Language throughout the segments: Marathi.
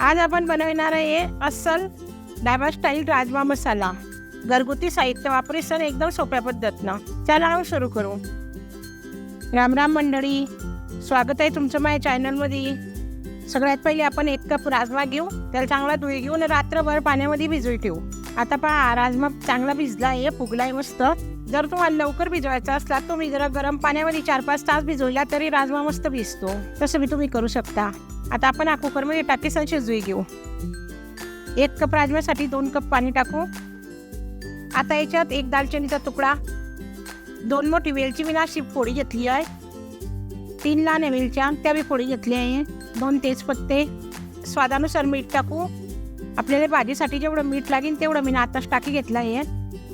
आज आपण बनवणार आहे अस्सल डायबा स्टाईल राजमा मसाला. घरगुती साहित्य वापरी सर एकदम सोप्या पद्धतीनं. चला सुरू करू. राम राम मंडळी स्वागत आहे तुमचं माझ्या चॅनलमध्ये. सगळ्यात पहिले आपण एक कप राजमा घेऊ त्याला चांगला धुई घेऊन रात्रभर पाण्यामध्ये भिजवी ठेवू. आता पहा राजमा चांगला भिजला आहे फुगला आहे मस्त. जर तुम्हाला लवकर भिजवायचा असला तुम्ही जरा गरम पाण्यामध्ये चार पाच तास भिजवला तरी राजमा मस्त भिजतो. तसं मी तुम्ही करू शकता. आता आपण हा कुकरमध्ये टाकी शिजवी घेऊ. एक कप राजम्यासाठी दोन कप पाणी टाकू. आता याच्यात एक दालचिनीचा तुकडा दोन मोठी वेलची मी नाशी फोडी घेतली आहे. तीन लहान वेलच्या त्या बी फोडी घेतली आहे. दोन तेजपत्ते स्वादानुसार मीठ टाकू. आपल्याला भाजीसाठी जेवढं मीठ लागेल तेवढं मी आताच टाकी घेतलं आहे.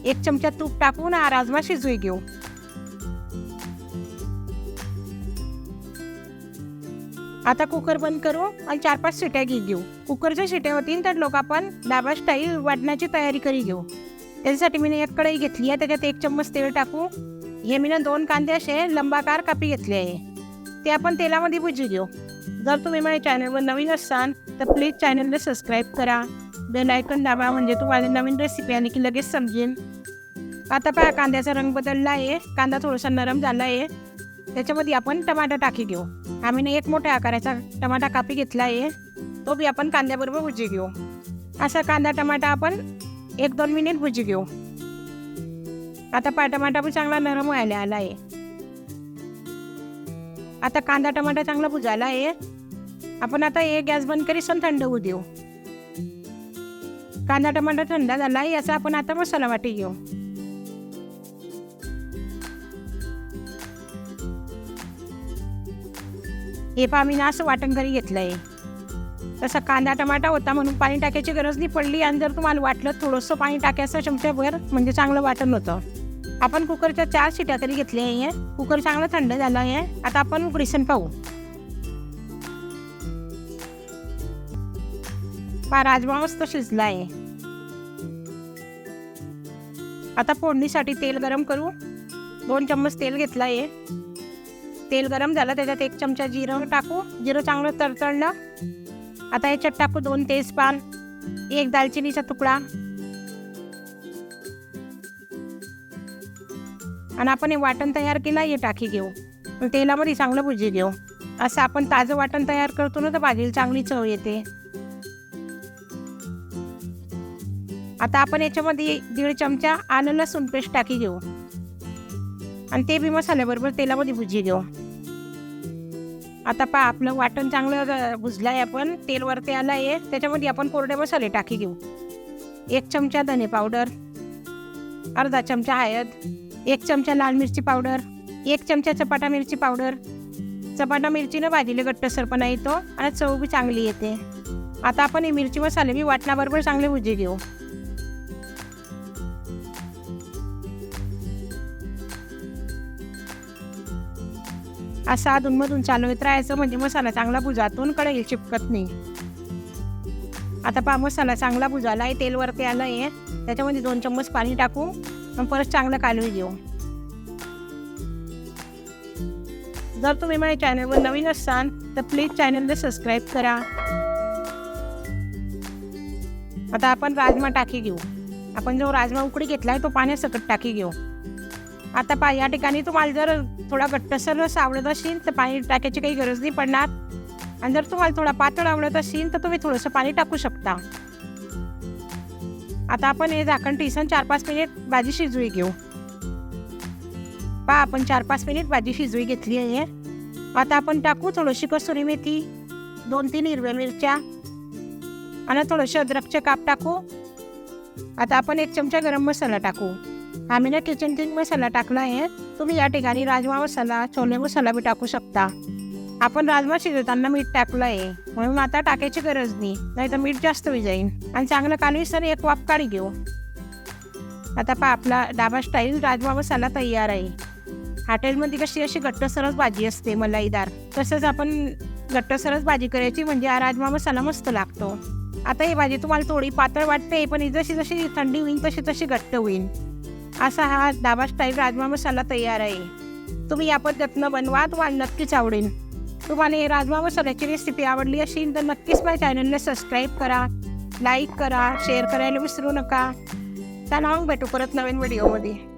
एक चमचा तूप टाकून हा राजमा शिजवी घेऊ. आता कुकर बंद करू आणि चार पाच शिट्या घे घेऊ. कुकरच्या शिट्या होतील तर लोक आपण डाबा स्टाईल वाटण्याची तयारी करी घेऊ. त्याच्यासाठी मी एक कढई घेतली आहे त्याच्यात एक चम्मच तेल टाकू. हे मी दोन कांदे असे लंबाकार कापी घेतले आहे. ते आपण तेलामध्ये भुजी घेऊ. जर तुम्ही माझ्या चॅनलवर नवीन असाल तर प्लीज चॅनलला सबस्क्राईब करा. बेल आयकन दाबा म्हणजे तुम्हाला नवीन रेसिपी आली की लगेच समजेल. आता पहा कांद्याचा रंग बदलला आहे. कांदा थोडासा नरम झाला आहे. त्याच्यामध्ये आपण टमाटा टाकी घेऊ. आम्ही ना एक मोठ्या आकाराचा टमाटा कापी घेतला आहे. तो बी आपण कांद्याबरोबर भुजी घेऊ. असा कांदा टमाटा आपण एक दोन मिनिट भुजी घेऊ. आता पा टमाटा पण चांगला नरम व्हायला आला आहे. आता कांदा टमाटा चांगला भुजायला आहे. आपण आता हे गॅस बंद करीसन थंड होऊ देऊ. कांदा टमाटा थंड झाला आहे याचा आपण आता मसाला वाटी घेऊ. हे पहा मी ना असं वाटण घरी घेतलं आहे तसा कांदा टमाटा होता म्हणून पाणी टाकायची गरज नाही पडली आणि जर तुम्हाला वाटलं थोडंसं पाणी टाकायचं चमच्याभर म्हणजे चांगलं वाटण होतं. आपण कुकरच्या चार शिट्या तरी घेतल्या आहे कुकर चांगलं थंड झालं आहे आता आपण उकडीसन पाहू. पा राजमा मस्त शिजला आहे. आता फोडणीसाठी तेल गरम करू. दोन चम्मच तेल घेतलं आहे. तेल गरम झालं त्याच्यात एक चमचा जिरं टाकू. जिरं चांगलं तडतडलं. आता याच्यात टाकू दोन तेजपान एक दालचिनीचा तुकडा. आणि आपण हे वाटण तयार केलं हे टाकी घेऊ. तेलामध्ये चांगलं भुजी घेऊ. असं आपण ताजं वाटण तयार करतो ना तर भाजीला चांगली चव येते. आता आपण याच्यामध्ये दीड चमचा आलं लसूण पेस्ट टाकी घेऊ. आणि ते बी मसाल्याबरोबर तेलामध्ये भुजी घेऊ. आता पहा आपलं वाटण चांगलं भुजलं आहे आपण. तेल वरती आलं आहे त्याच्यामध्ये आपण कोरडे मसाले टाकी घेऊ. एक चमचा धने पावडर. अर्धा चमचा हळद. एक चमचा लाल मिरची पावडर. एक चमचा चपाटा मिरची पावडर. चपाटा मिरचीनं भाजीले गट्टसरपणा येतो आणि चव बी चांगली येते. आता आपण हे मिरची मसाले बी वाटणाबरोबर चांगले भुजी घेऊ. असं अधूनमधून चालवत राहायचं म्हणजे मसाला चांगला भुजातून कडेल चिपकत नाही. आता पहा मसाला चांगला भुजाला आहे तेलवरती आलं आहे त्याच्यामध्ये दोन चम्मच पाणी टाकू आणि परत चांगलं कालवी घेऊ. जर तुम्ही माझ्या चॅनलवर नवीन असाल तर प्लीज चॅनलला सबस्क्राईब करा. आता आपण राजमा टाकी घेऊ. आपण जो राजमा उकडी घेतला आहे तो पाण्यासकट टाकी घेऊ. आता पा या ठिकाणी तुम्हाला जर थोडा घट्टसर रस आवडत असेल तर पाणी टाकायची काही गरज नाही पडणार. आणि जर तुम्हाला थोडा पातळ आवडत असेल तर तुम्ही थोडंसं पाणी टाकू शकता. आता आपण हे झाकण टिसन चार पाच मिनिट भाजी शिजवी घेऊ. पा आपण चार पाच मिनिट भाजी शिजवी घेतली आहे. आता आपण टाकू थोडीशी कसुरी मेथी दोन तीन हिरव्या मिरच्या आणि थोडंसं अद्रकचे काप टाकू. आता आपण एक चमचा गरम मसाला टाकू. आम्ही ना किचन किंग मसाला टाकला आहे. तुम्ही या ठिकाणी राजमा मसाला छोले मसाला बी टाकू शकता. आपण राजमा शिजवताना मीठ टाकलं आहे. म्हणून आता टाकायची गरज नाही. नाही तर मीठ जास्त होई जाईल आणि चांगलं कालवी सर एक वाप काढी घेऊ. आता पहा आपला डाबा स्टाईल राजमा मसाला तयार आहे. हॉटेलमध्ये कशी अशी घट्टसरच भाजी असते मलाईदार. तसंच आपण घट्टसरच भाजी करायची म्हणजे हा राजमा मसाला मस्त लागतो. आता ही भाजी तुम्हाला थोडी पातळ वाटते पण जशी जशी थंडी होईल तशी तशी घट्ट होईल असा हा डाबा स्टाईल राजमा मसाला तयार आहे. तुम्ही या पद्धतीनं बनवा तुम्हाला नक्कीच आवडेल. तुम्हाला हे राजमा मसाल्याची रेसिपी आवडली असेल तर नक्कीच माझ्या चॅनलला सबस्क्राईब करा लाईक करा शेअर करायला विसरू नका. त्यांना मग भेटू परत नवीन व्हिडिओमध्ये